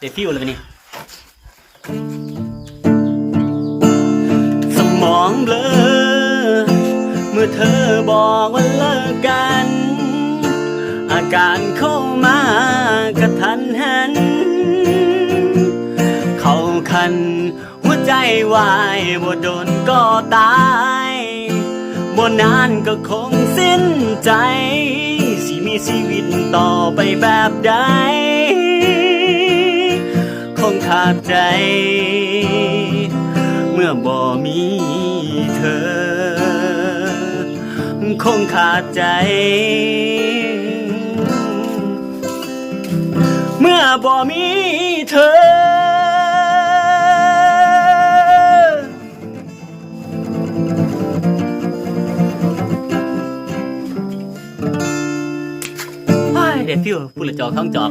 เดี๋ยวฟิวเลยนี่สมองเบลอเมื่อเธอบอกว่าเลิกกัน อาการเข้ามากระทันหัน เข้าคัน หัวใจวายบ่โดนก็ตายบ่นานก็คงสิ้นใจ สิมีชีวิตต่อไปแบบใด คงขาดใจ เมื่อบ่มีเธอ คงขาดใจ เมื่อบ่มีเธอเฮ้ยเด็ดฟิวพูดละจอกท้องจอก